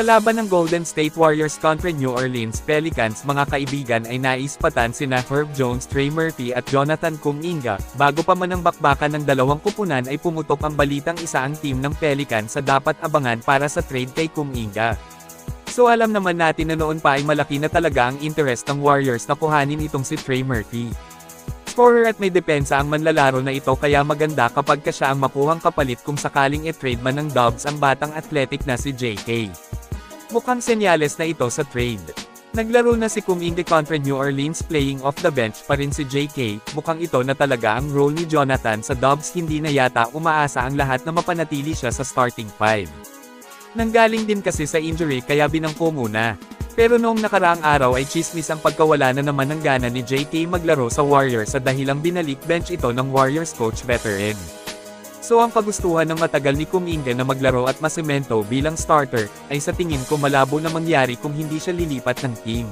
Sa laban ng Golden State Warriors kontra New Orleans Pelicans mga kaibigan ay naispatan sina Herb Jones, Trey Murphy at Jonathan Kuminga, bago pa man ang bakbakan ng dalawang kupunan ay pumutok ang balitang isa ang team ng Pelicans sa dapat abangan para sa trade kay Kuminga. So alam naman natin na noon pa ay malaki na talaga ang interest ng Warriors na kuhanin itong si Trey Murphy. Scorer at may depensa ang manlalaro na ito kaya maganda kapag ka siya ang makuhang kapalit kung sakaling i-trade man ng Dubs ang batang athletic na si JK. Mukhang senyales na ito sa trade. Naglaro na si Kuminga kontra New Orleans playing off the bench pa rin si JK, mukhang ito na talaga ang role ni Jonathan sa Dubs hindi na yata umaasa ang lahat na mapanatili siya sa starting five. Nanggaling din kasi sa injury kaya binangko muna. Pero noong nakaraang araw ay chismis ang pagkawala na naman ng gana ni JK maglaro sa Warriors sa dahilang binalik bench ito ng Warriors coach veteran. So ang kagustuhan ng matagal ni Kuminga na maglaro at masemento bilang starter, ay sa tingin ko malabo na mangyari kung hindi siya lilipat ng team.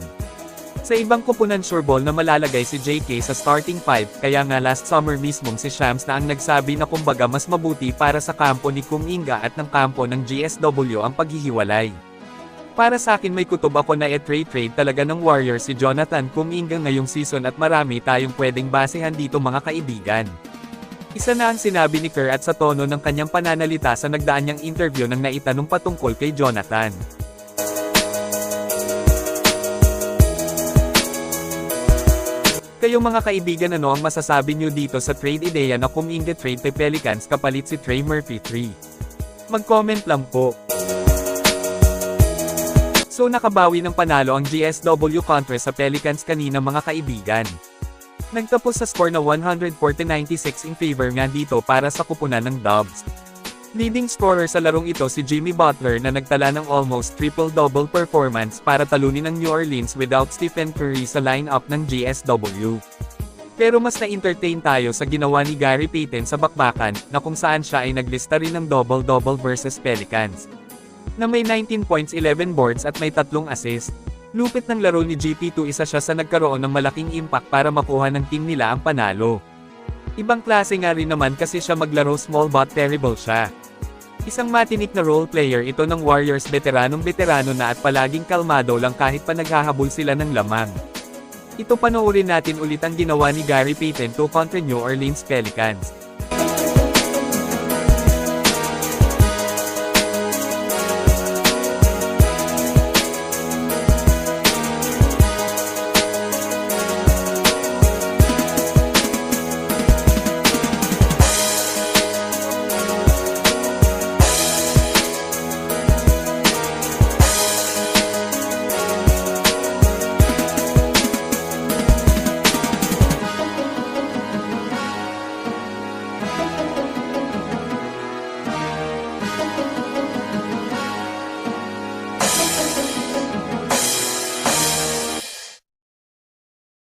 Sa ibang kupunan sureball na malalagay si JK sa starting 5, kaya nga last summer mismong si Shams na ang nagsabi na kumbaga mas mabuti para sa kampo ni Kuminga at ng kampo ng GSW ang paghihiwalay. Para sa akin may kutob ako na e-trade-trade talaga ng Warriors si Jonathan Kuminga ngayong season at marami tayong pwedeng basehan dito mga kaibigan. Isa na ang sinabi ni Kerr at sa tono ng kanyang pananalita sa nagdaan niyang interview nang naitanong patungkol kay Jonathan. Kayong mga kaibigan ano ang masasabi niyo dito sa trade ideya na Kuminga trade kay Pelicans kapalit si Trey Murphy 3? Mag-comment lang po. So nakabawi ng panalo ang GSW kontra sa Pelicans kanina mga kaibigan. Nagtapos sa score na 140-96 in favor nga dito para sa kupunan ng Dubs. Leading scorer sa larong ito si Jimmy Butler na nagtala ng almost triple-double performance para talunin ang New Orleans without Stephen Curry sa lineup ng GSW. Pero mas na-entertain tayo sa ginawa ni Gary Payton sa bakbakan, na kung saan siya ay naglista rin ng double-double versus Pelicans. Na may 19 points 11 boards at may tatlong assist. Lupit ng laro ni GP2 isa siya sa nagkaroon ng malaking impact para makuha ng team nila ang panalo. Ibang klase nga rin naman kasi siya maglaro small but terrible siya. Isang matinik na role player ito ng Warriors veteranong veterano na at palaging kalmado lang kahit pa naghahabol sila ng lamang. Ito panoorin natin ulit ang ginawa ni Gary Payton to kontra New Orleans Pelicans.